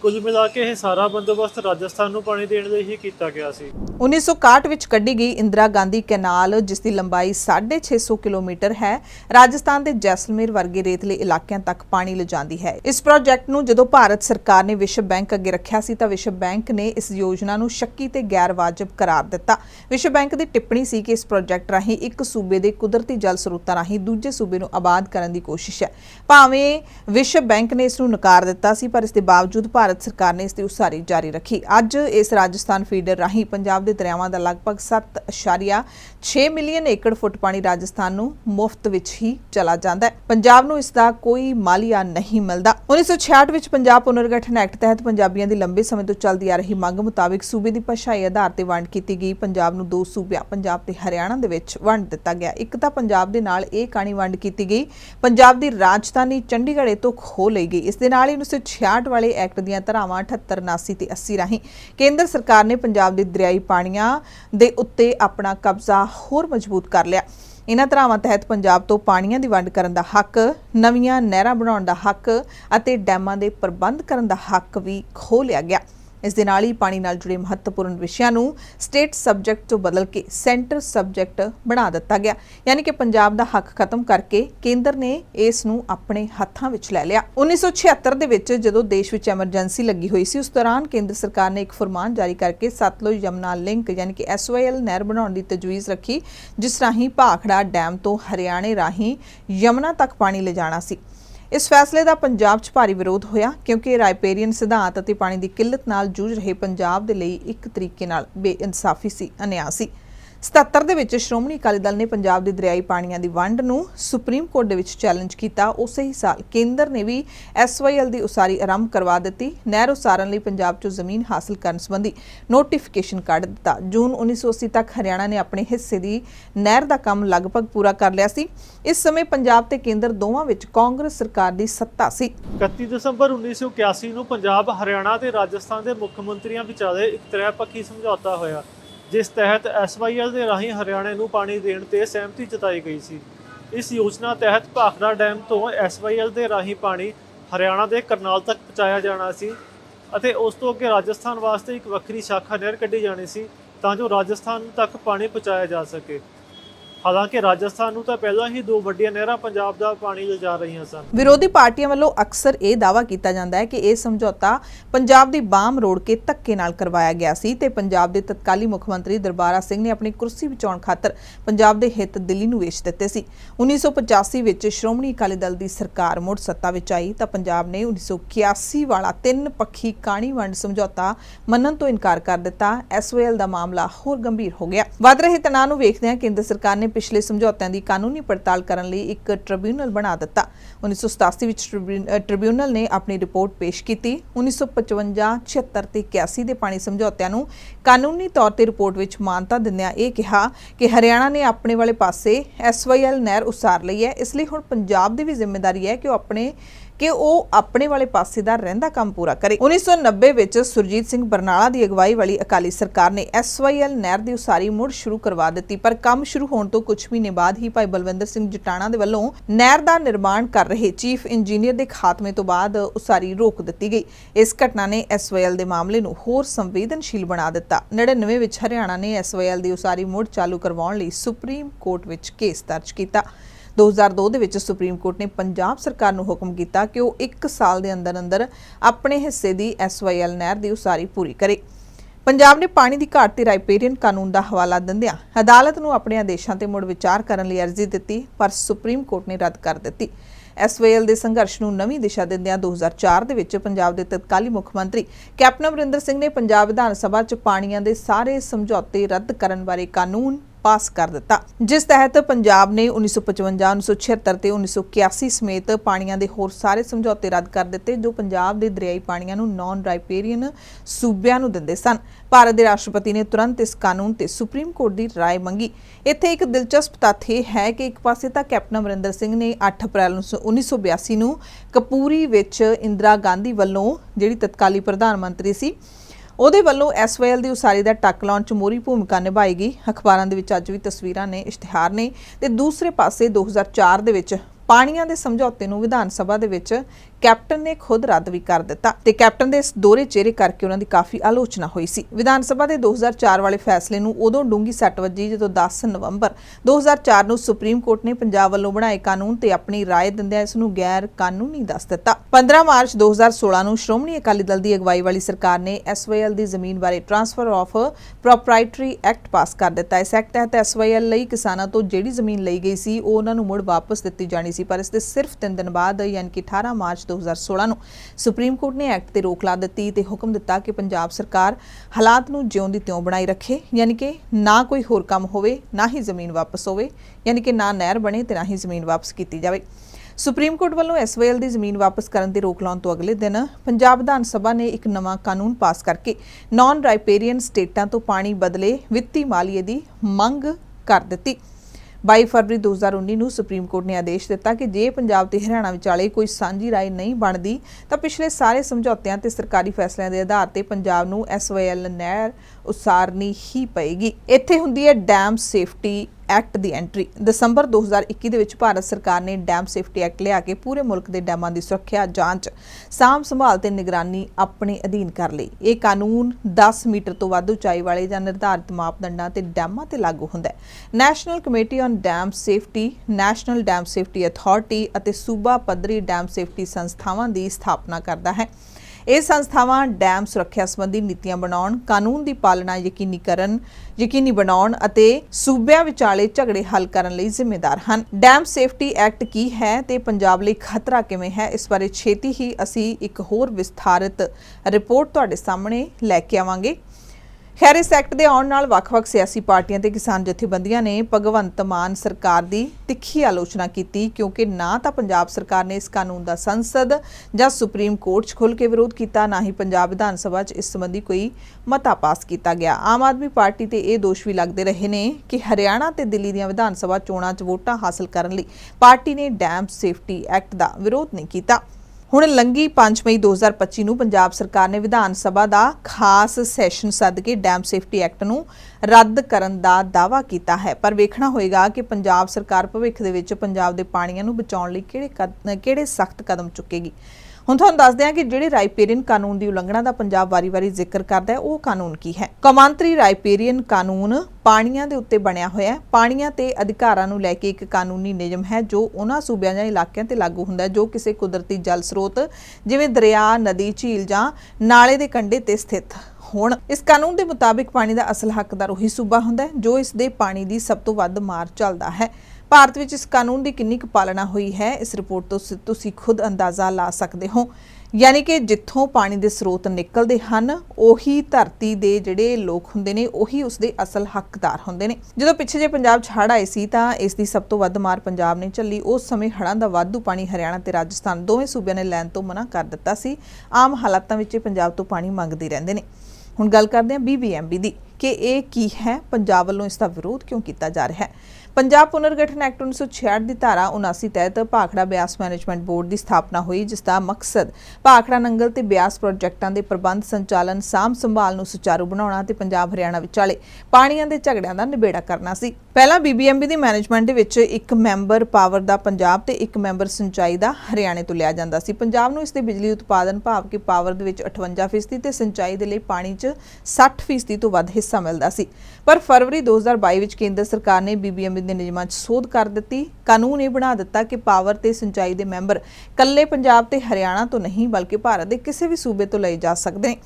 ਕੁੱਲ ਮਿਲਾ ਕੇ ਇਹ ਸਾਰਾ ਬੰਦੋਬਸਤ ਰਾਜਸਥਾਨ ਨੂੰ ਪਾਣੀ ਦੇਣ ਲਈ ਹੀ ਕੀਤਾ ਗਿਆ ਸੀ। 1961 ਵਿੱਚ ਕੱਢੀ ਗਈ ਇੰਦਰਾ ਗਾਂਧੀ ਕੈਨਾਲ, ਜਿਸ ਦੀ ਲੰਬਾਈ 650 ਕਿਲੋਮੀਟਰ ਹੈ, ਰਾਜਸਥਾਨ ਦੇ ਜੈਸਲਮੇਰ ਵਰਗੇ ਰੇਤਲੇ ਇਲਾਕਿਆਂ ਤੱਕ ਪਾਣੀ ਲਿਜਾਂਦੀ ਹੈ। ਇਸ ਪ੍ਰੋਜੈਕਟ ਨੂੰ ਜਦੋਂ ਭਾਰਤ ਸਰਕਾਰ ਨੇ ਵਿਸ਼ਵ ਬੈਂਕ ਅੱਗੇ ਰੱਖਿਆ ਸੀ, ਤਾਂ ਵਿਸ਼ਵ ਬੈਂਕ ਨੇ ਇਸ ਯੋਜਨਾ ਨੂੰ ਸ਼ੱਕੀ ਤੇ ਗੈਰ ਵਾਜਬ ਕਰਾਰ ਦਿੱਤਾ। ਵਿਸ਼ਵ ਬੈਂਕ ਦੀ ਟਿੱਪਣੀ ਸੀ ਕਿ ਇਸ ਪ੍ਰੋਜੈਕਟ ਰਾਹੀਂ ਇੱਕ ਸੂਬੇ ਦੇ ਕੁਦਰਤੀ ਜਲ ਸਰੋਤਾਂ ਰਾਹੀਂ ਦੂਜੇ ਸੂਬੇ ਨੂੰ ਆਬਾਦ ਕਰਨ ਦੀ ਕੋਸ਼ਿਸ਼ ਹੈ। ਭਾਵੇਂ ਵਿਸ਼ਵ ਬੈਂਕ ਨੇ ਇਸ ਨੂੰ ਨਕਾਰ ਦਿੱਤਾ ਸੀ, ਪਰ ਇਸ ਦੇ ਬਾਵਜੂਦ ਭਾਰਤ ਭਾਰਤ ਸਰਕਾਰ ਨੇ ਇਸ ਦੀ ਉਸਾਰੀ ਜਾਰੀ ਰੱਖੀ। ਅੱਜ ਇਸ ਰਾਜਸਥਾਨ ਫੀਡਰ ਰਾਹੀਂ ਪੰਜਾਬ ਦੇ ਦਰਿਆਵਾਂ ਦਾ ਲਗਭਗ 7.6 ਮਿਲੀਅਨ ਏਕੜ ਫੁੱਟ ਪਾਣੀ ਰਾਜਸਥਾਨ ਨੂੰ ਮੁਫਤ ਵਿੱਚ ਹੀ ਚਲਾ ਜਾਂਦਾ ਹੈ। ਪੰਜਾਬ ਨੂੰ ਇਸ ਦਾ ਕੋਈ ਮਾਲੀਆ ਨਹੀਂ ਮਿਲਦਾ। 1966 ਵਿੱਚ ਪੰਜਾਬ ਪੁਨਰਗਠਨ ਐਕਟ ਤਹਿਤ ਪੰਜਾਬੀਆਂ ਦੀ ਲੰਬੇ ਸਮੇਂ ਤੋਂ ਚੱਲਦੀ ਆ ਰਹੀ ਮੰਗ ਮੁਤਾਬਿਕ ਸੂਬੇ ਦੀ ਭਾਸ਼ਾਈ ਆਧਾਰ ਤੇ ਵੰਡ ਕੀਤੀ ਗਈ। ਪੰਜਾਬ ਨੂੰ ਦੋ ਸੂਬਿਆਂ, ਪੰਜਾਬ ਤੇ ਹਰਿਆਣਾ ਦੇ ਵਿੱਚ ਵੰਡ ਦਿੱਤਾ ਗਿਆ। ਇੱਕ ਤਾਂ ਪੰਜਾਬ ਦੇ ਨਾਲ ਇਹ ਕਾਣੀ ਵੰਡ ਕੀਤੀ ਗਈ। ਪੰਜਾਬ ਦੀ ਰਾਜਧਾਨੀ ਚੰਡੀਗੜ੍ਹ ਤੋਂ ਖੋ ਲਈ ਗਈ। ਇਸ ਦੇ ਨਾਲ ਹੀ 1966 ਵਾਲੇ ਐਕਟ ਦੀਆਂ ਧਾਰਾਵਾਂ 78 79 ਤੇ 80 ਰਾਹੀਂ। ਕੇਂਦਰ ਸਰਕਾਰ ਨੇ ਪੰਜਾਬ ਦੇ ਦਰਿਆਈ ਪਾਣੀਆਂ ਦੇ ਉੱਤੇ ਆਪਣਾ ਕਬਜ਼ਾ ਹੋਰ ਮਜ਼ਬੂਤ ਕਰ ਲਿਆ। ਇਹਨਾਂ ਧਾਰਾਵਾਂ ਤਹਿਤ ਪੰਜਾਬ ਤੋਂ ਪਾਣੀਆਂ ਦੀ ਵੰਡ ਕਰਨ ਦਾ ਹੱਕ, ਨਵੀਆਂ ਨਹਿਰਾਂ ਬਣਾਉਣ ਦਾ ਹੱਕ ਅਤੇ ਡੈਮਾਂ ਦੇ ਪ੍ਰਬੰਧ ਕਰਨ ਦਾ ਹੱਕ ਵੀ ਖੋਹ ਲਿਆ ਗਿਆ। ਇਸ ਦੇ ਨਾਲ ਹੀ ਪਾਣੀ ਨਾਲ ਜੁੜੇ ਮਹੱਤਵਪੂਰਨ ਵਿਸ਼ਿਆਂ ਨੂੰ ਸਟੇਟ ਸਬਜੈਕਟ ਤੋਂ ਬਦਲ ਕੇ ਸੈਂਟਰ ਸਬਜੈਕਟ ਬਣਾ ਦਿੱਤਾ ਗਿਆ। ਯਾਨੀ ਕਿ ਪੰਜਾਬ ਦਾ ਹੱਕ ਖਤਮ ਕਰਕੇ ਕੇਂਦਰ ਨੇ ਇਸ ਨੂੰ ਆਪਣੇ ਹੱਥਾਂ ਵਿੱਚ ਲੈ ਲਿਆ। 1976 ਦੇ ਵਿੱਚ ਜਦੋਂ ਦੇਸ਼ ਵਿੱਚ ਐਮਰਜੈਂਸੀ ਲੱਗੀ ਹੋਈ ਸੀ, ਉਸ ਦੌਰਾਨ ਕੇਂਦਰ ਸਰਕਾਰ ਨੇ ਇੱਕ ਫਰਮਾਨ ਜਾਰੀ ਕਰਕੇ ਸਤਲੁਜ ਯਮਨਾ ਲਿੰਕ ਯਾਨੀ ਕਿ ਐਸਵਾਈਐਲ ਨਹਿਰ ਬਣਾਉਣ ਦੀ ਤਜਵੀਜ਼ ਰੱਖੀ, ਜਿਸ ਰਾਹੀਂ ਭਾਖੜਾ ਡੈਮ ਤੋਂ ਹਰਿਆਣੇ ਰਾਹੀਂ ਯਮਨਾ ਤੱਕ ਪਾਣੀ ਲਿਜਾਣਾ ਸੀ। ਇਸ ਫੈਸਲੇ ਦਾ ਪੰਜਾਬ 'ਚ ਭਾਰੀ ਵਿਰੋਧ ਹੋਇਆ ਕਿਉਂਕਿ ਰਾਇਪੇਰੀਅਨ ਸਿਧਾਂਤ ਅਤੇ ਪਾਣੀ ਦੀ ਕਿੱਲਤ ਨਾਲ ਜੂਝ ਰਹੇ ਪੰਜਾਬ ਦੇ ਲਈ ਇੱਕ ਤਰੀਕੇ ਨਾਲ ਬੇਇਨਸਾਫੀ ਸੀ, ਅਨਿਆਂ ਸੀ। 77 ਦੇ ਵਿੱਚ ਸ਼੍ਰੋਮਣੀ ਅਕਾਲੀ ਦਲ ਨੇ ਪੰਜਾਬ ਦੇ ਦਰਿਆਈ ਪਾਣੀਆਂ ਦੀ ਵੰਡ ਨੂੰ ਸੁਪਰੀਮ ਕੋਰਟ ਦੇ ਵਿੱਚ ਚੈਲੰਜ ਕੀਤਾ। ਉਸੇ ਹੀ ਸਾਲ ਕੇਂਦਰ ਨੇ ਵੀ ਐਸਵਾਈਐਲ ਦੀ ਉਸਾਰੀ ਆਰੰਭ ਕਰਵਾ ਦਿੱਤੀ। ਨਹਿਰ ਉਸਾਰਨ ਲਈ ਪੰਜਾਬ 'ਚੋਂ ਜ਼ਮੀਨ ਹਾਸਲ ਕਰਨ ਸੰਬੰਧੀ ਨੋਟੀਫਿਕੇਸ਼ਨ ਕੱਢ ਦਿੱਤਾ। ਜੂਨ 1980 ਤੱਕ ਹਰਿਆਣਾ ਨੇ ਆਪਣੇ ਹਿੱਸੇ ਦੀ ਨਹਿਰ ਦਾ ਕੰਮ ਲਗਭਗ ਪੂਰਾ ਕਰ ਲਿਆ ਸੀ। ਇਸ ਸਮੇਂ ਪੰਜਾਬ ਤੇ ਕੇਂਦਰ ਦੋਵਾਂ ਵਿੱਚ ਕਾਂਗਰਸ ਸਰਕਾਰ ਦੀ ਸੱਤਾ ਸੀ। 31 ਦਸੰਬਰ 1981 ਨੂੰ ਪੰਜਾਬ, ਹਰਿਆਣਾ ਤੇ ਰਾਜਸਥਾਨ ਦੇ ਮੁੱਖ ਮੰਤਰੀਆਂ ਵਿਚਾਲੇ ਇੱਕ ਤ੍ਰੈਪੱਖੀ ਸਮਝੌਤਾ ਹੋਇਆ। ਜਿਸ ਤਹਿਤ ਐਸਵਾਈਐਲ ਦੇ ਰਾਹੀਂ ਹਰਿਆਣੇ ਨੂੰ ਪਾਣੀ ਦੇਣ ਤੇ ਸਹਿਮਤੀ ਜਤਾਈ ਗਈ ਸੀ। ਇਸ ਯੋਜਨਾ ਤਹਿਤ ਭਾਖੜਾ ਡੈਮ ਤੋਂ ਐਸਵਾਈਐਲ ਦੇ ਰਾਹੀਂ ਪਾਣੀ ਹਰਿਆਣਾ ਦੇ ਕਰਨਾਲ ਤੱਕ ਪਹੁੰਚਾਇਆ ਜਾਣਾ ਸੀ ਅਤੇ ਉਸ ਤੋਂ ਅੱਗੇ ਰਾਜਸਥਾਨ ਵਾਸਤੇ ਇੱਕ ਵੱਖਰੀ ਸ਼ਾਖਾ ਨਹਿਰ ਕੱਢੀ ਜਾਣੀ ਸੀ ਤਾਂ ਜੋ ਰਾਜਸਥਾਨ ਤੱਕ ਪਾਣੀ ਪਹੁੰਚਾਇਆ ਜਾ ਸਕੇ। ਹਾਲਾਂਕਿ ਰਾਜਸਥਾਨ ਨੂੰ ਤਾਂ ਪਹਿਲਾਂ ਹੀ ਦੋ ਵੱਡੀਆਂ ਨਹਿਰਾਂ ਪੰਜਾਬ ਦਾ ਪਾਣੀ ਲਿਜਾ ਰਹੀਆਂ ਸਨ। ਵਿਰੋਧੀ ਪਾਰਟੀਆਂ ਵੱਲੋਂ ਅਕਸਰ ਇਹ ਦਾਅਵਾ ਕੀਤਾ ਜਾਂਦਾ ਹੈ ਕਿ ਇਹ ਸਮਝੌਤਾ ਪੰਜਾਬ ਦੀ ਬਾਮ ਰੋੜ ਕੇ ਧੱਕੇ ਨਾਲ ਕਰਵਾਇਆ ਗਿਆ ਸੀ ਤੇ ਪੰਜਾਬ ਦੇ ਤਤਕਾਲੀ ਮੁੱਖ ਮੰਤਰੀ ਦਰਬਾਰਾ ਸਿੰਘ ਨੇ ਆਪਣੀ ਕੁਰਸੀ ਬਚਾਉਣ ਖਾਤਰ ਪੰਜਾਬ ਦੇ ਹਿੱਤ ਦਿੱਲੀ ਨੂੰ ਵੇਚ ਦਿੱਤੇ ਸੀ। 1985 ਵਿੱਚ ਸ਼੍ਰੋਮਣੀ ਅਕਾਲੀ ਦਲ ਦੀ ਸਰਕਾਰ ਮੁੜ ਸੱਤਾ ਵਿੱਚ ਆਈ ਤਾਂ ਪੰਜਾਬ ਨੇ 1981 ਵਾਲਾ ਤਿੰਨ ਪੱਖੀ ਕਾਣੀ ਵੰਡ ਸਮਝੌਤਾ ਮੰਨਣ ਤੋਂ ਇਨਕਾਰ ਕਰ ਦਿੱਤਾ। ਐਸਓਐਲ ਦਾ ਮਾਮਲਾ ਹੋਰ ਗੰਭੀਰ ਹੋ ਗਿਆ। ਵੱਧ ਰਹੇ ਤਣਾਅ ਨੂੰ ਵੇਖਦਿਆਂ ਕੇਂਦਰ ਸਰਕਾਰ ਨੇ ਪਿਛਲੇ ਸਮਝੌਤਿਆਂ ਦੀ ਕਾਨੂੰਨੀ ਪੜਤਾਲ ਕਰਨ ਲਈ ਇੱਕ ਟ੍ਰਿਬਿਊਨਲ ਬਣਾ ਦਿੱਤਾ। 1987 ਵਿੱਚ ਟ੍ਰਿਬਿਊਨਲ ਨੇ ਆਪਣੀ ਰਿਪੋਰਟ ਪੇਸ਼ ਕੀਤੀ। 1955 76 ਤੇ 81 ਦੇ ਪਾਣੀ ਸਮਝੌਤਿਆਂ ਨੂੰ ਕਾਨੂੰਨੀ ਤੌਰ ਤੇ ਰਿਪੋਰਟ ਵਿੱਚ ਮਾਨਤਾ ਦਿੰਦਿਆਂ ਇਹ ਕਿਹਾ ਕਿ ਹਰਿਆਣਾ ਨੇ ਆਪਣੇ ਵਾਲੇ ਪਾਸੇ ਐਸਵਾਈਐਲ ਨਹਿਰ ਉਸਾਰ ਲਈ ਹੈ। ਇਸ ਲਈ ਹੁਣ ਪੰਜਾਬ ਦੀ ਵੀ ਜ਼ਿੰਮੇਵਾਰੀ ਹੈ ਕਿ ਉਹ ਆਪਣੇ ਕਿ ਉਹ ਆਪਣੇ ਵਾਲੇ ਪਾਸੇ ਦਾ ਰਹਿੰਦਾ ਕੰਮ ਪੂਰਾ ਕਰੇ। 1990 ਵਿੱਚ ਸੁਰਜੀਤ ਸਿੰਘ ਬਰਨਾਲਾ ਦੀ ਅਗਵਾਈ ਵਾਲੀ ਅਕਾਲੀ ਸਰਕਾਰ ਨੇ ਐਸਵਾਈਐਲ ਨਹਿਰ ਦੀ ਉਸਾਰੀ ਮੁੜ ਸ਼ੁਰੂ ਕਰਵਾ ਦਿੱਤੀ, ਪਰ ਕੰਮ ਸ਼ੁਰੂ ਹੋਣ ਤੋਂ ਕੁਝ ਮਹੀਨੇ ਬਾਅਦ ਹੀ ਭਾਈ ਬਲਵਿੰਦਰ ਸਿੰਘ ਜਟਾਣਾ ਦੇ ਵੱਲੋਂ ਨਹਿਰ ਦਾ ਨਿਰਮਾਣ ਕਰ ਰਹੇ ਚੀਫ ਇੰਜੀਨੀਅਰ ਦੇ ਖਾਤਮੇ ਤੋਂ ਬਾਅਦ ਉਸਾਰੀ ਰੋਕ ਦਿੱਤੀ ਗਈ। ਇਸ ਘਟਨਾ ਨੇ ਐਸਵਾਈਐਲ ਦੇ ਮਾਮਲੇ ਨੂੰ ਹੋਰ ਸੰਵੇਦਨਸ਼ੀਲ ਬਣਾ ਦਿੱਤਾ। 99 ਵਿੱਚ ਹਰਿਆਣਾ ਨੇ ਐਸਵਾਈਐਲ ਦੀ ਉਸਾਰੀ ਮੁੜ ਚਾਲੂ ਕਰਵਾਉਣ ਲਈ ਸੁਪਰੀਮ ਕੋਰਟ ਵਿੱਚ ਕੇਸ ਦਰਜ ਕੀਤਾ। 2002 ਦੇ ਵਿੱਚ ਸੁਪਰੀਮ ਕੋਰਟ ਨੇ ਪੰਜਾਬ ਸਰਕਾਰ ਨੂੰ ਹੁਕਮ ਕੀਤਾ ਕਿ ਉਹ 1 ਸਾਲ ਦੇ ਅੰਦਰ ਅੰਦਰ ਆਪਣੇ ਹਿੱਸੇ ਦੀ ਐਸਵਾਈਐਲ ਨਹਿਰ ਦੀ ਉਸਾਰੀ ਪੂਰੀ ਕਰੇ। ਪੰਜਾਬ ਨੇ ਪਾਣੀ ਦੀ ਘਾਟ ਤੇ ਰਾਈਪੇਰੀਅਨ ਕਾਨੂੰਨ ਦਾ ਹਵਾਲਾ ਦਿੰਦਿਆਂ ਅਦਾਲਤ ਨੂੰ ਆਪਣੇ ਆਦੇਸ਼ਾਂ ਤੇ ਮੁੜ ਵਿਚਾਰ ਕਰਨ ਲਈ ਅਰਜ਼ੀ ਦਿੱਤੀ, ਪਰ ਸੁਪਰੀਮ ਕੋਰਟ ਨੇ ਰੱਦ ਕਰ ਦਿੱਤੀ। ਐਸਵਾਈਐਲ ਦੇ ਸੰਘਰਸ਼ ਨੂੰ ਨਵੀਂ ਦਿਸ਼ਾ ਦਿੰਦਿਆਂ 2004 ਦੇ ਵਿੱਚ ਪੰਜਾਬ ਦੇ ਤਤਕਾਲੀ ਮੁੱਖ ਮੰਤਰੀ ਕੈਪਟਨ ਅਮਰਿੰਦਰ ਸਿੰਘ ਨੇ ਪੰਜਾਬ ਵਿਧਾਨ ਸਭਾ 'ਚ ਪਾਣੀਆਂ ਦੇ ਸਾਰੇ ਸਮਝੌਤੇ ਰੱਦ ਕਰਨ ਬਾਰੇ ਕਾਨੂੰਨ ਪਾਸ ਕਰ ਦਿੱਤਾ ਜਿਸ ਤਹਿਤ ਪੰਜਾਬ ਨੇ 1955 1976 ਤੇ 1981 ਸਮੇਤ ਪਾਣੀਆਂ ਦੇ ਹੋਰ ਸਾਰੇ ਸਮਝੌਤੇ ਰੱਦ ਕਰ ਦਿੱਤੇ ਜੋ ਪੰਜਾਬ ਦੇ ਦਰਿਆਈ ਪਾਣੀਆਂ ਨੂੰ ਨਾਨ ਰਾਈਪੇਰੀਅਨ ਸੂਬਿਆਂ ਨੂੰ ਦਿੰਦੇ ਸਨ ਭਾਰਤ ਦੇ ਰਾਸ਼ਟਰਪਤੀ ਨੇ ਤੁਰੰਤ ਇਸ ਕਾਨੂੰਨ ਤੇ ਸੁਪਰੀਮ ਕੋਰਟ ਦੀ رائے ਮੰਗੀ ਇੱਥੇ ਇੱਕ ਦਿਲਚਸਪ ਤੱਥ ਇਹ ਹੈ ਕਿ ਇੱਕ ਪਾਸੇ ਤਾਂ ਕੈਪਟਨ ਅਮਰਿੰਦਰ ਸਿੰਘ ਨੇ 8 ਅਪ੍ਰੈਲ 1982 ਨੂੰ ਕਪੂਰੀ ਵਿੱਚ ਇੰਦਰਾ ਗਾਂਧੀ ਵੱਲੋਂ ਜਿਹੜੀ ਤਤਕਾਲੀ ਪ੍ਰਧਾਨ ਮੰਤਰੀ ਸੀ ਉਹਦੇ ਵੱਲੋਂ ਐਸਵਾਈਐਲ ਦੀ ਉਸਾਰੀ ਦਾ ਟੱਕ ਲਾਉਣ ਚ ਮੋਰੀ ਭੂਮਿਕਾ ਨਿਭਾਈ ਗਈ। ਅਖਬਾਰਾਂ ਦੇ ਵਿੱਚ ਅੱਜ ਵੀ ਤਸਵੀਰਾਂ ਨੇ ਇਸ਼ਤਿਹਾਰ ਨੇ ਤੇ ਦੂਸਰੇ ਪਾਸੇ 2004 ਦੇ ਵਿੱਚ ਪਾਣੀਆਂ ਦੇ ਸਮਝੌਤੇ ਨੂੰ ਵਿਧਾਨ ਸਭਾ ਦੇ ਵਿੱਚ ਕੈਪਟਨ ਨੇ ਖੁਦ ਰੱਦ ਵੀ ਕਰ ਦਿੱਤਾ ਤੇ ਕੈਪਟਨ ਦੇ ਇਸ ਦੋਹਰੇ ਚਿਹਰੇ ਕਰਕੇ ਉਹਨਾਂ ਦੀ ਕਾਫੀ ਆਲੋਚਨਾ ਹੋਈ ਸੀ ਵਿਧਾਨ ਸਭਾ ਦੇ 2004 ਵਾਲੇ ਫੈਸਲੇ ਨੂੰ ਉਦੋਂ ਡੂੰਗੀ ਸੱਟ ਵੱਜੀ ਜਦੋਂ 10 ਨਵੰਬਰ 2004 ਨੂੰ ਸੁਪਰੀਮ ਕੋਰਟ ਨੇ ਪੰਜਾਬ ਵੱਲੋਂ ਬਣਾਏ ਕਾਨੂੰਨ ਤੇ ਆਪਣੀ رائے ਦਿੰਦਿਆਂ ਇਸ ਨੂੰ ਗੈਰ ਕਾਨੂੰਨੀ ਦੱਸ ਦਿੱਤਾ 15 ਮਾਰਚ 2016 ਨੂੰ ਸ਼੍ਰੋਮਣੀ ਅਕਾਲੀ ਦਲ ਦੀ ਅਗਵਾਈ ਵਾਲੀ ਸਰਕਾਰ ਨੇ ਐਸਵਾਈਐਲ ਦੀ ਜ਼ਮੀਨ ਬਾਰੇ transfer of proprietary act pass ਕਰ ਦਿੱਤਾ ਇਸ ਐਕਟ ਤਹਿਤ ਐਸਵਾਈਐਲ ਲਈ ਕਿਸਾਨਾਂ ਤੋਂ ਜਿਹੜੀ ਜ਼ਮੀਨ ਲਈ ਗਈ ਸੀ ਉਹ ਉਹਨਾਂ ਨੂੰ ਮੁੜ ਵਾਪਸ ਦਿੱਤੀ ਜਾਣੀ ਸੀ ਪਰ ਇਸ ਦੇ ਸਿਰਫ 3 ਦਿਨ ਬਾਅਦ ਯਾਨੀ ਕਿ 18 ਮਾਰਚ 2016 ਨੂੰ ਸੁਪਰੀਮ ਕੋਰਟ ਨੇ ਐਕਟ ਤੇ ਰੋਕ ਲਾ ਦਿੱਤੀ ਤੇ ਹੁਕਮ ਦਿੱਤਾ ਕਿ ਪੰਜਾਬ ਸਰਕਾਰ ਹਾਲਾਤ ਨੂੰ ਜਿਉਂ ਦੀ ਤਿਉਂ ਬਣਾਈ ਰੱਖੇ, ਯਾਨੀ ਕਿ ਨਾ ਕੋਈ ਹੋਰ ਕੰਮ ਹੋਵੇ, ਨਾ ਹੀ ਜ਼ਮੀਨ ਵਾਪਸ ਹੋਵੇ, ਯਾਨੀ ਕਿ ਨਾ ਨਹਿਰ ਬਣੇ ਤੇ ਨਾ ਹੀ ਜ਼ਮੀਨ ਵਾਪਸ ਕੀਤੀ ਜਾਵੇ। ਸੁਪਰੀਮ ਕੋਰਟ ਵੱਲੋਂ ਐਸਵਾਈਐਲ ਦੀ ਜ਼ਮੀਨ ਵਾਪਸ ਕਰਨ ਦੀ ਰੋਕ ਲਾਉਣ ਤੋਂ ਅਗਲੇ ਦਿਨ ਪੰਜਾਬ ਵਿਧਾਨ ਸਭਾ ਨੇ ਇੱਕ ਨਵਾਂ ਕਾਨੂੰਨ ਪਾਸ ਕਰਕੇ ਨਾਨ ਰਾਈਪੇਰੀਅਨ ਸਟੇਟਾਂ ਤੋਂ ਪਾਣੀ ਬਦਲੇ ਵਿੱਤੀ ਮਾਲੀਏ ਦੀ ਮੰਗ ਕਰ ਦਿੱਤੀ। 22 ਫਰਵਰੀ 2019 ਨੂੰ ਸੁਪਰੀਮ ਕੋਰਟ ਨੇ ਆਦੇਸ਼ ਦਿੱਤਾ ਕਿ ਜੇ ਪੰਜਾਬ ਤੇ ਹਰਿਆਣਾ ਵਿਚਾਲੇ ਕੋਈ ਸਾਂਝੀ ਰਾਏ ਨਹੀਂ ਬਣਦੀ, ਤਾਂ ਪਿਛਲੇ ਸਾਰੇ ਸਮਝੌਤਿਆਂ ਤੇ ਸਰਕਾਰੀ ਫੈਸਲਿਆਂ ਦੇ ਆਧਾਰ ਤੇ ਪੰਜਾਬ ਨੂੰ ਐਸਵਾਈਐਲ ਨਹਿਰ ਉਸਾਰਨੀ ਹੀ ਪਏਗੀ। ਇੱਥੇ ਹੁੰਦੀ ਹੈ ਡੈਮ ਸੇਫਟੀ ਐਕਟ ਦੀ ਐਂਟਰੀ। ਦਸੰਬਰ 2021 ਦੇ ਵਿੱਚ ਭਾਰਤ ਸਰਕਾਰ ਨੇ ਡੈਮ ਸੇਫਟੀ ਐਕਟ ਲਿਆ ਕੇ ਪੂਰੇ ਮੁਲਕ ਦੇ ਡੈਮਾਂ ਦੀ ਸੁਰੱਖਿਆ ਜਾਂਚ, ਸਾਂਭ ਸੰਭਾਲ ਤੇ ਨਿਗਰਾਨੀ ਆਪਣੇ ਅਧੀਨ ਕਰ ਲਈ। ਇਹ ਕਾਨੂੰਨ 10 ਮੀਟਰ ਤੋਂ ਵੱਧ ਉਚਾਈ ਵਾਲੇ ਜਾਂ ਨਿਰਧਾਰਿਤ ਮਾਪਦੰਡਾਂ ਤੇ ਡੈਮਾਂ ਤੇ ਲਾਗੂ ਹੁੰਦਾ ਹੈ। National committee on dam safety, national dam safety authority ਅਤੇ ਸੂਬਾ ਪੱਧਰੀ ਡੈਮ ਸੇਫਟੀ ਸੰਸਥਾਵਾਂ ਦੀ ਸਥਾਪਨਾ ਕਰਦਾ ਹੈ। ਇਹ ਸੰਸਥਾਵਾਂ ਡੈਮ ਸੁਰੱਖਿਆ ਸੰਬੰਧੀ ਨੀਤੀਆਂ ਬਣਾਉਣ, ਕਾਨੂੰਨ ਦੀ ਪਾਲਣਾ ਯਕੀਨੀ ਕਰਨ, ਯਕੀਨੀ ਬਣਾਉਣ ਅਤੇ ਸੂਬਿਆਂ ਵਿਚਾਲੇ ਝਗੜੇ ਹੱਲ ਕਰਨ ਲਈ ਜ਼ਿੰਮੇਵਾਰ ਹਨ। ਡੈਮ ਸੇਫਟੀ ਐਕਟ ਕੀ ਹੈ ਤੇ ਪੰਜਾਬ ਲਈ ਖਤਰਾ ਕਿਵੇਂ ਹੈ, ਇਸ ਬਾਰੇ ਛੇਤੀ ਹੀ ਅਸੀਂ ਇੱਕ ਹੋਰ ਵਿਸਥਾਰਿਤ ਰਿਪੋਰਟ ਤੁਹਾਡੇ ਸਾਹਮਣੇ ਲੈ ਕੇ ਆਵਾਂਗੇ। ਖੈਰ, ਇਸ ਐਕਟ ਦੇ ਆਉਣ ਨਾਲ ਵੱਖ-ਵੱਖ ਸਿਆਸੀ ਪਾਰਟੀਆਂ ਤੇ ਕਿਸਾਨ ਜਥੇਬੰਦੀਆਂ ਨੇ ਭਗਵੰਤ ਮਾਨ ਸਰਕਾਰ ਦੀ ਤਿੱਖੀ ਆਲੋਚਨਾ ਕੀਤੀ, ਕਿਉਂਕਿ ਨਾ ਤਾਂ ਪੰਜਾਬ ਸਰਕਾਰ ਨੇ ਇਸ ਕਾਨੂੰਨ ਦਾ ਸੰਸਦ ਜਾਂ ਸੁਪਰੀਮ ਕੋਰਟ 'ਚ ਖੁੱਲ੍ਹ ਕੇ ਵਿਰੋਧ ਕੀਤਾ, ਨਾ ਹੀ ਪੰਜਾਬ ਵਿਧਾਨ ਸਭਾ 'ਚ ਇਸ ਸੰਬੰਧੀ ਕੋਈ ਮਤਾ ਪਾਸ ਕੀਤਾ ਗਿਆ। ਆਮ ਆਦਮੀ ਪਾਰਟੀ ਤੇ ਇਹ ਦੋਸ਼ ਵੀ ਲੱਗਦੇ ਰਹੇ ਨੇ ਕਿ ਹਰਿਆਣਾ ਤੇ ਦਿੱਲੀ ਦੀਆਂ ਵਿਧਾਨ ਸਭਾ ਚੋਣਾਂ 'ਚ ਵੋਟਾਂ ਹਾਸਲ ਕਰਨ ਲਈ ਪਾਰਟੀ ਨੇ ਡੈਮ ਸੇਫਟੀ ਐਕਟ ਦਾ ਵਿਰੋਧ ਨਹੀਂ ਕੀਤਾ। ਹੁਣ ਲੰਗੀ 5 ਮਈ 2025 ਨੂੰ ਪੰਜਾਬ ਸਰਕਾਰ ਨੇ ਵਿਧਾਨ ਸਭਾ ਦਾ ਖਾਸ ਸੈਸ਼ਨ ਸੱਦ ਕੇ ਡੈਮ ਸੇਫਟੀ ਐਕਟ ਨੂੰ ਰੱਦ ਕਰਨ ਦਾ ਦਾਅਵਾ ਕੀਤਾ ਹੈ। ਪਰ ਵੇਖਣਾ ਹੋਏਗਾ ਕਿ ਪੰਜਾਬ ਸਰਕਾਰ ਭਵਿੱਖ ਦੇ ਵਿੱਚ ਪੰਜਾਬ ਦੇ ਪਾਣੀਆਂ ਨੂੰ ਬਚਾਉਣ ਲਈ ਕਿਹੜੇ ਕਦ- ਕਿਹੜੇ ਸਖਤ ਕਦਮ ਚੁੱਕੇਗੀ। ਹੁਣ ਤੁਹਾਨੂੰ ਦੱਸਦੇ ਹਾਂ ਕਿ ਜਿਹੜੇ ਰਾਈਪੇਰੀਅਨ ਕਾਨੂੰਨ ਦੀ ਉਲੰਘਣਾ ਦਾ ਪੰਜਾਬ ਵਾਰੀ-ਵਾਰੀ ਜ਼ਿਕਰ ਕਰਦਾ ਹੈ, ਉਹ ਕਾਨੂੰਨ ਕੀ ਹੈ? ਕੌਮਾਂਤਰੀ ਰਾਈਪੇਰੀਅਨ ਕਾਨੂੰਨ ਪਾਣੀਆਂ ਦੇ ਉੱਤੇ ਬਣਿਆ ਹੋਇਆ ਹੈ। ਪਾਣੀਆਂ ਤੇ ਅਧਿਕਾਰਾਂ ਨੂੰ ਲੈ ਕੇ ਇੱਕ ਕਾਨੂੰਨੀ ਨਿਯਮ ਹੈ, ਜੋ ਉਹਨਾਂ ਸੂਬਿਆਂ ਜਾਂ ਇਲਾਕਿਆਂ ਤੇ ਲਾਗੂ ਹੁੰਦਾ ਹੈ, ਜੋ ਕਿਸੇ ਕੁਦਰਤੀ ਜਲ ਸਰੋਤ, ਜਿਵੇਂ ਦਰਿਆ, ਨਦੀ, ਝੀਲ ਜਾਂ ਨਾਲੇ ਦੇ ਕੰਢੇ ਤੇ ਸਥਿਤ ਹੋਣ। ਇਸ ਕਾਨੂੰਨ ਦੇ ਮੁਤਾਬਿਕ ਪਾਣੀ ਦਾ ਅਸਲ ਹੱਕਦਾਰ ਉਹੀ ਸੂਬਾ ਹੁੰਦਾ ਹੈ, ਜੋ ਇਸ ਦੇ ਪਾਣੀ ਦੀ ਸਭ ਤੋਂ ਵੱਧ ਮਾਰ ਚੱਲਦਾ ਹੈ। ਭਾਰਤ ਵਿੱਚ ਇਸ ਕਾਨੂੰਨ ਦੀ ਕਿੰਨੀ ਕੁ ਪਾਲਣਾ ਹੋਈ ਹੈ, ਇਸ ਰਿਪੋਰਟ ਤੋਂ ਸ- ਤੁਸੀਂ ਖੁਦ ਅੰਦਾਜ਼ਾ ਲਾ ਸਕਦੇ ਹੋ। ਯਾਨੀ ਕਿ ਜਿੱਥੋਂ ਪਾਣੀ ਦੇ ਸਰੋਤ ਨਿਕਲਦੇ ਹਨ, ਉਹੀ ਧਰਤੀ ਦੇ ਜਿਹੜੇ ਲੋਕ ਹੁੰਦੇ ਨੇ, ਉਹੀ ਉਸ ਦੇ ਅਸਲ ਹੱਕਦਾਰ ਹੁੰਦੇ ਨੇ। ਜਦੋਂ ਪਿੱਛੇ ਜੇ ਪੰਜਾਬ 'ਚ ਹੜ੍ਹ ਆਏ ਸੀ ਤਾਂ ਇਸ ਦੀ ਸਭ ਤੋਂ ਵੱਧ ਮਾਰ ਪੰਜਾਬ ਨੇ ਝੱਲੀ। ਉਸ ਸਮੇਂ ਹੜ੍ਹਾਂ ਦਾ ਵਾਧੂ ਪਾਣੀ ਹਰਿਆਣਾ ਤੇ ਰਾਜਸਥਾਨ ਦੋਵੇਂ ਸੂਬਿਆਂ ਨੇ ਲੈਣ ਤੋਂ ਮਨਾ ਕਰ ਦਿੱਤਾ ਸੀ। ਆਮ ਹਾਲਾਤਾਂ ਵਿੱਚ ਪੰਜਾਬ ਤੋਂ ਪਾਣੀ ਮੰਗਦੇ ਰਹਿੰਦੇ ਨੇ। ਹੁਣ ਗੱਲ ਕਰਦੇ ਹਾਂ ਬੀਬੀਐਮਬੀ ਦੀ। ਕਿ ਇਹ ਕੀ ਹੈ? ਪੰਜਾਬ ਵੱਲੋਂ ਇਸ ਦਾ ਵਿਰੋਧ ਕਿਉਂ ਕੀਤਾ ਜਾ ਰਿਹਾ ਹੈ? ਪੰਜਾਬ ਪੁਨਰਗਠਨ ਐਕਟ 1966 ਦੀ ਧਾਰਾ 79 ਤਹਿਤ ਭਾਖੜਾ ਬਿਆਸ ਮੈਨੇਜਮੈਂਟ ਬੋਰਡ ਦੀ ਸਥਾਪਨਾ ਹੋਈ, ਜਿਸ ਦਾ ਮਕਸਦ ਭਾਖੜਾ ਨੰਗਲ ਤੇ ਬਿਆਸ ਪ੍ਰੋਜੈਕਟਾਂ ਦੇ ਪ੍ਰਬੰਧ ਸੰਚਾਲਨ, ਸਾਂਭ ਸੰਭਾਲ ਨੂੰ ਸੁਚਾਰੂ ਬਣਾਉਣਾ ਤੇ ਪੰਜਾਬ ਹਰਿਆਣਾ ਵਿਚਾਲੇ ਪਾਣੀਆਂ ਦੇ ਝਗੜਿਆਂ ਦਾ ਨਿਬੇੜਾ ਕਰਨਾ ਸੀ। ਪਹਿਲਾਂ ਬੀਬੀਐਮਬੀ ਦੀ ਮੈਨੇਜਮੈਂਟ ਦੇ ਵਿੱਚ ਇੱਕ ਮੈਂਬਰ ਪਾਵਰ ਦਾ ਪੰਜਾਬ ਤੇ ਇੱਕ ਮੈਂਬਰ ਸਿੰਚਾਈ ਦਾ ਹਰਿਆਣੇ ਤੋਂ ਲਿਆ ਜਾਂਦਾ ਸੀ। ਪੰਜਾਬ ਨੂੰ ਇਸ ਦੇ ਬਿਜਲੀ ਉਤਪਾਦਨ ਭਾਵ ਕਿ ਪਾਵਰ ਦੇ ਵਿੱਚ 58% ਤੇ ਸਿੰਚਾਈ ਦੇ ਲਈ ਪਾਣੀ 'ਚ 60% ਤੋਂ ਵੱਧ ਹਿੱਸਾ ਮਿਲਦਾ ਸੀ। ਪਰ ਫਰਵਰੀ 2022 ਵਿੱਚ ਕੇਂਦਰ ਸਰਕਾਰ ਨੇ ਬੀਬੀਐਮਬੀ ਦੇ ਨਿਯਮਾਂ 'ਚ ਸੋਧ ਕਰ ਦਿੱਤੀ। ਕਾਨੂੰਨ ਇਹ ਬਣਾ ਦਿੱਤਾ ਕਿ ਪਾਵਰ ਤੇ ਸਿੰਚਾਈ ਦੇ ਮੈਂਬਰ ਕੱਲੇ ਪੰਜਾਬ ਤੇ ਹਰਿਆਣਾ ਤੋਂ ਨਹੀਂ, ਬਲਕਿ ਭਾਰਤ ਦੇ ਕਿਸੇ ਵੀ ਸੂਬੇ ਤੋਂ ਲਏ ਜਾ ਸਕਦੇ। ਨੇ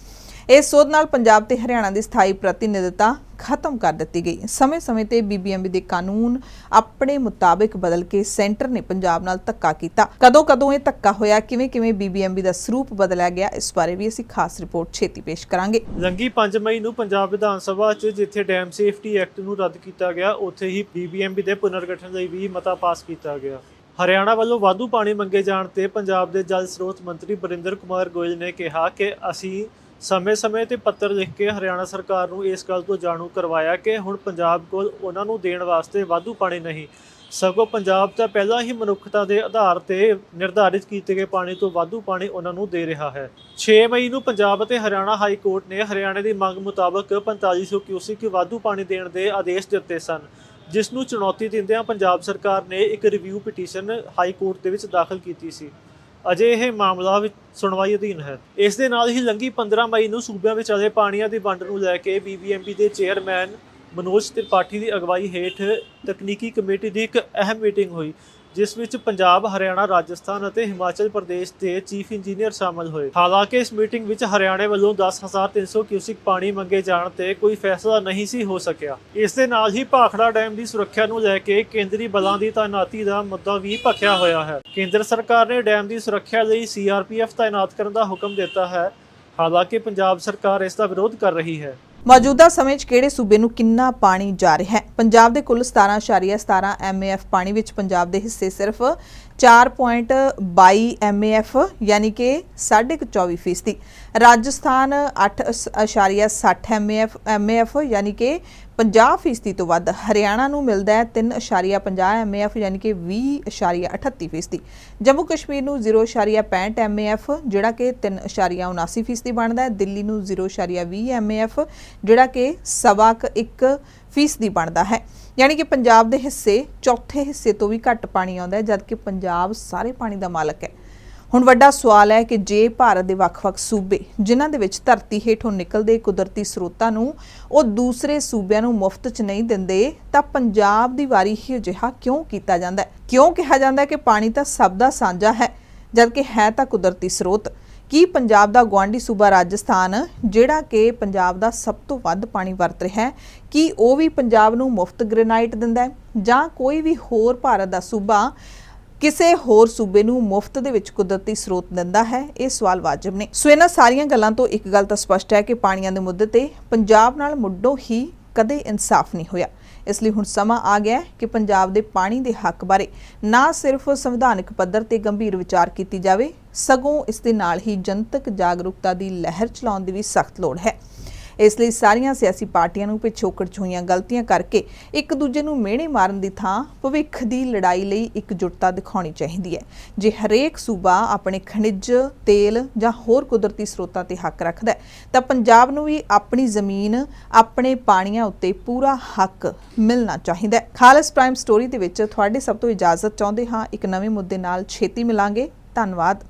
ਇਸ ਸੋਧ ਨਾਲ ਪੰਜਾਬ ਤੇ ਹਰਿਆਣਾ ਦੀ ਸਥਾਈ ਪ੍ਰਤੀਨਿਧਤਾ ਖਤਮ ਕਰ ਦਿੱਤੀ ਗਈ। ਸਮੇਂ-ਸਮੇਂ ਤੇ ਬੀਬੀਐਮਬੀ ਦੇ ਕਾਨੂੰਨ ਆਪਣੇ ਮੁਤਾਬਿਕ ਬਦਲ ਕੇ ਸੈਂਟਰ ਨੇ ਪੰਜਾਬ ਨਾਲ ਧੱਕਾ ਕੀਤਾ। ਕਦੋਂ-ਕਦੋਂ ਇਹ ਧੱਕਾ ਹੋਇਆ, ਕਿਵੇਂ-ਕਿਵੇਂ ਬੀਬੀਐਮਬੀ ਦਾ ਸਰੂਪ ਬਦਲਿਆ ਗਿਆ, ਇਸ ਬਾਰੇ ਵੀ ਅਸੀਂ ਖਾਸ ਰਿਪੋਰਟ ਛੇਤੀ ਪੇਸ਼ ਕਰਾਂਗੇ। ਲੰਗੀ 5 ਮਈ ਨੂੰ ਪੰਜਾਬ ਵਿਧਾਨ ਸਭਾ 'ਚ ਜਿੱਥੇ ਡੈਮ ਸੇਫਟੀ ਐਕਟ ਨੂੰ ਰੱਦ ਕੀਤਾ ਗਿਆ, ਉੱਥੇ ਹੀ ਬੀਬੀਐਮਬੀ ਦੇ ਪੁਨਰਗਠਨ ਲਈ ਵੀ ਮਤਾ ਪਾਸ ਕੀਤਾ ਗਿਆ। ਹਰਿਆਣਾ ਵੱਲੋਂ ਵਾਧੂ ਪਾਣੀ ਮੰਗੇ ਜਾਣ ਤੇ ਪੰਜਾਬ ਦੇ ਜਲ ਸਰੋਤ ਮੰਤਰੀ ਬਰਿੰਦਰ ਕੁਮਾਰ ਗੋਇਲ ਨੇ ਕਿਹਾ ਕਿ ਅਸੀਂ ਸਮੇਂ-ਸਮੇਂ ਤੇ ਪੱਤਰ ਲਿਖ ਕੇ ਹਰਿਆਣਾ ਸਰਕਾਰ ਨੂੰ ਇਸ ਗੱਲ ਤੋਂ ਜਾਣੂ ਕਰਵਾਇਆ ਕਿ ਹੁਣ ਪੰਜਾਬ ਕੋਲ ਉਹਨਾਂ ਨੂੰ ਦੇਣ ਵਾਸਤੇ ਵਾਧੂ ਪਾਣੀ ਨਹੀਂ। ਸਗੋਂ ਪੰਜਾਬ ਤਾਂ ਪਹਿਲਾਂ ਹੀ ਮਨੁੱਖਤਾ ਦੇ ਆਧਾਰ ਤੇ ਨਿਰਧਾਰਿਤ ਕੀਤੇ ਗਏ ਪਾਣੀ ਤੋਂ ਵਾਧੂ ਪਾਣੀ ਉਹਨਾਂ ਨੂੰ ਦੇ ਰਿਹਾ ਹੈ। 6 ਮਈ ਨੂੰ ਪੰਜਾਬ ਅਤੇ ਹਰਿਆਣਾ ਹਾਈ ਕੋਰਟ ਨੇ ਹਰਿਆਣੇ ਦੀ ਮੰਗ ਮੁਤਾਬਕ 4500 ਕਿਊਸਿਕ ਵਾਧੂ ਪਾਣੀ ਦੇਣ ਦੇ ਆਦੇਸ਼ ਦਿੱਤੇ ਸਨ, ਜਿਸ ਨੂੰ ਚੁਣੌਤੀ ਦਿੰਦਿਆਂ ਪੰਜਾਬ ਸਰਕਾਰ ਨੇ ਇੱਕ ਰਿਵਿਊ ਪਟੀਸ਼ਨ ਹਾਈ ਕੋਰਟ ਦੇ ਵਿੱਚ ਦਾਖਲ ਕੀਤੀ ਸੀ। ਅਜੇ ਇਹ ਮਾਮਲਾ ਵਿੱਚ ਸੁਣਵਾਈ ਅਧੀਨ ਹੈ। ਇਸ ਦੇ ਨਾਲ ਹੀ ਲੰਗੀ 15 ਮਈ ਨੂੰ ਸੂਬਿਆਂ ਵਿੱਚ ਚੱਲੇ ਪਾਣੀਆਂ ਦੀ ਵੰਡ ਨੂੰ ਲੈ ਕੇ ਬੀਬੀਐਮਪੀ ਦੇ ਚੇਅਰਮੈਨ ਮਨੋਜ ਤ੍ਰਿਪਾਠੀ ਦੀ ਅਗਵਾਈ ਹੇਠ ਤਕਨੀਕੀ ਕਮੇਟੀ ਦੀ ਇੱਕ ਅਹਿਮ ਮੀਟਿੰਗ ਹੋਈ। ਜਿਸ ਵਿੱਚ ਪੰਜਾਬ, ਹਰਿਆਣਾ, ਰਾਜਸਥਾਨ ਅਤੇ ਹਿਮਾਚਲ ਪ੍ਰਦੇਸ਼ ਦੇ ਚੀਫ ਇੰਜੀਨੀਅਰ ਸ਼ਾਮਲ ਹੋਏ। ਹਾਲਾਂਕਿ ਇਸ ਮੀਟਿੰਗ ਵਿੱਚ ਹਰਿਆਣੇ ਵੱਲੋਂ 10300 ਕਿਊਸਿਕ ਪਾਣੀ ਮੰਗੇ ਜਾਣ ਤੇ ਕੋਈ ਫੈਸਲਾ ਨਹੀਂ ਸੀ ਹੋ ਸਕਿਆ। ਇਸ ਦੇ ਨਾਲ ਹੀ ਭਾਖੜਾ ਡੈਮ ਦੀ ਸੁਰੱਖਿਆ ਨੂੰ ਲੈ ਕੇ ਕੇਂਦਰੀ ਬਲਾਂ ਦੀ ਤਾਇਨਾਤੀ ਦਾ ਮੁੱਦਾ ਵੀ ਭਖਿਆ ਹੋਇਆ ਹੈ। ਕੇਂਦਰ ਸਰਕਾਰ ਨੇ ਡੈਮ ਦੀ ਸੁਰੱਖਿਆ ਲਈ ਸੀਆਰਪੀਐਫ ਤਾਇਨਾਤ ਕਰਨ ਦਾ ਹੁਕਮ ਦਿੱਤਾ ਹੈ। ਹਾਲਾਂਕਿ ਪੰਜਾਬ ਸਰਕਾਰ ਇਸ ਦਾ ਵਿਰੋਧ ਕਰ ਰਹੀ ਹੈ। ਮੌਜੂਦਾ ਸਮੇਂ 'ਚ ਕਿਹੜੇ ਸੂਬੇ ਨੂੰ ਕਿੰਨਾ ਪਾਣੀ ਜਾ ਰਿਹਾ ਹੈ? ਪੰਜਾਬ ਦੇ ਕੁੱਲ 17.17 ਐਮਏਐਫ ਪਾਣੀ ਵਿੱਚ ਪੰਜਾਬ ਦੇ ਹਿੱਸੇ ਸਿਰਫ 4.22 ਐਮਏਐਫ ਯਾਨੀ ਕਿ 24.5 ਫੀਸਦੀ। ਰਾਜਸਥਾਨ 8.60 ਐਮਏਐਫ ਐਮਏਐਫ ਯਾਨੀ ਕਿ 50 ਫੀਸਦੀ ਤੋਂ ਵੱਧ ਹਰਿਆਣਾ ਨੂੰ ਮਿਲਦਾ ਹੈ 3.50 ਐਮਏਐਫ ਯਾਨੀ ਕਿ 20.38 ਫੀਸਦੀ। ਜੰਮੂ ਕਸ਼ਮੀਰ ਨੂੰ 0.65 ਐਮਏਐਫ ਜਿਹੜਾ ਕਿ 3.79 ਫੀਸਦੀ ਬਣਦਾ ਹੈ। ਦਿੱਲੀ ਨੂੰ 0.20 ਐਮਏਐਫ ਜਿਹੜਾ ਕਿ ਸਵਾ ਕੁ ਇੱਕ ਫੀਸਦੀ ਬਣਦਾ ਹੈ। ਯਾਨੀ ਕਿ ਪੰਜਾਬ ਦੇ ਹਿੱਸੇ, ਚੌਥੇ ਹਿੱਸੇ ਤੋਂ ਵੀ ਘੱਟ ਪਾਣੀ ਆਉਂਦਾ ਹੈ, ਜਦਕਿ ਪੰਜਾਬ ਸਾਰੇ ਪਾਣੀ ਦਾ ਮਾਲਕ ਹੈ। ਹੁਣ ਵੱਡਾ ਸਵਾਲ ਹੈ ਕਿ ਜੇ ਭਾਰਤ ਦੇ ਵੱਖ-ਵੱਖ ਸੂਬੇ, ਜਿਨ੍ਹਾਂ ਦੇ ਵਿੱਚ ਧਰਤੀ ਹੇਠੋਂ ਨਿਕਲਦੇ ਕੁਦਰਤੀ ਸਰੋਤਾਂ ਨੂੰ ਉਹ ਦੂਸਰੇ ਸੂਬਿਆਂ ਨੂੰ ਮੁਫਤ 'ਚ ਨਹੀਂ ਦਿੰਦੇ, ਤਾਂ ਪੰਜਾਬ ਦੀ ਵਾਰੀ ਹੀ ਅਜਿਹਾ ਕਿਉਂ ਕੀਤਾ ਜਾਂਦਾ ਹੈ? ਕਿਉਂ ਕਿਹਾ ਜਾਂਦਾ ਹੈ ਕਿ ਪਾਣੀ ਤਾਂ ਸਭ ਦਾ ਸਾਂਝਾ ਹੈ, ਜਦਕਿ ਹੈ ਤਾਂ ਕੁਦਰਤੀ ਸਰੋਤ? ਕੀ ਪੰਜਾਬ ਦਾ ਗਵਾਂਢੀ ਸੂਬਾ ਰਾਜਸਥਾਨ, ਜਿਹੜਾ ਕਿ ਪੰਜਾਬ ਦਾ ਸਭ ਤੋਂ ਵੱਧ ਪਾਣੀ ਵਰਤ ਰਿਹਾ ਹੈ, ਕੀ ਉਹ ਵੀ ਪੰਜਾਬ ਨੂੰ ਮੁਫਤ ਗ੍ਰੇਨਾਈਟ ਦਿੰਦਾ ਹੈ? ਜਾਂ ਕੋਈ ਵੀ ਹੋਰ ਭਾਰਤ ਦਾ ਸੂਬਾ ਕਿਸੇ ਹੋਰ ਸੂਬੇ ਨੂੰ ਮੁਫਤ ਦੇ ਵਿੱਚ ਕੁਦਰਤੀ ਸਰੋਤ ਦਿੰਦਾ ਹੈ? ਇਹ ਸਵਾਲ ਵਾਜਬ ਨੇ। ਸੋ ਇਹਨਾਂ ਸਾਰੀਆਂ ਗੱਲਾਂ ਤੋਂ ਇੱਕ ਗੱਲ ਤਾਂ ਸਪਸ਼ਟ ਹੈ ਕਿ ਪਾਣੀਆਂ ਦੇ ਮੁੱਦੇ ਤੇ ਪੰਜਾਬ ਨਾਲ ਮੁੱਢੋਂ ਹੀ ਕਦੇ ਇਨਸਾਫ ਨਹੀਂ ਹੋਇਆ। ਇਸ ਲਈ ਹੁਣ ਸਮਾਂ ਆ ਗਿਆ ਹੈ ਕਿ ਪੰਜਾਬ ਦੇ ਪਾਣੀ ਦੇ ਹੱਕ ਬਾਰੇ ਨਾ ਸਿਰਫ ਸੰਵਿਧਾਨਕ ਪੱਧਰ ਤੇ ਗੰਭੀਰ ਵਿਚਾਰ ਕੀਤੀ ਜਾਵੇ, ਸਗੋਂ ਇਸ ਦੇ ਨਾਲ ਹੀ ਜਨਤਕ ਜਾਗਰੂਕਤਾ ਦੀ ਲਹਿਰ ਚਲਾਉਣ ਦੀ ਵੀ ਸਖਤ ਲੋੜ ਹੈ। ਇਸ ਲਈ ਸਾਰੀਆਂ ਸਿਆਸੀ ਪਾਰਟੀਆਂ ਨੂੰ ਪਿਛੋਕੜ 'ਚ ਹੋਈਆਂ ਗਲਤੀਆਂ ਕਰਕੇ ਇੱਕ ਦੂਜੇ ਨੂੰ ਮਿਹਣੇ ਮਾਰਨ ਦੀ ਥਾਂ ਭਵਿੱਖ ਦੀ ਲੜਾਈ ਲਈ ਇਕਜੁੱਟਤਾ ਦਿਖਾਉਣੀ ਚਾਹੀਦੀ ਹੈ। ਜੇ ਹਰੇਕ ਸੂਬਾ ਆਪਣੇ ਖਣਿਜ, ਤੇਲ ਜਾਂ ਹੋਰ ਕੁਦਰਤੀ ਸਰੋਤਾਂ ਤੇ ਹੱਕ ਰੱਖਦਾ ਹੈ, ਤਾਂ ਪੰਜਾਬ ਨੂੰ ਵੀ ਆਪਣੀ ਜ਼ਮੀਨ, ਆਪਣੇ ਪਾਣੀਆਂ ਉੱਤੇ ਪੂਰਾ ਹੱਕ ਮਿਲਣਾ ਚਾਹੀਦਾ ਹੈ। ਖਾਲਸ ਪ੍ਰਾਈਮ ਸਟੋਰੀ ਦੇ ਵਿੱਚ ਤੁਹਾਡੇ ਸਭ ਤੋਂ ਇਜਾਜ਼ਤ ਚਾਹੁੰਦੇ ਹਾਂ। ਇੱਕ ਨਵੇਂ ਮੁੱਦੇ ਨਾਲ ਛੇਤੀ ਮਿਲਾਂਗੇ। ਧੰਨਵਾਦ।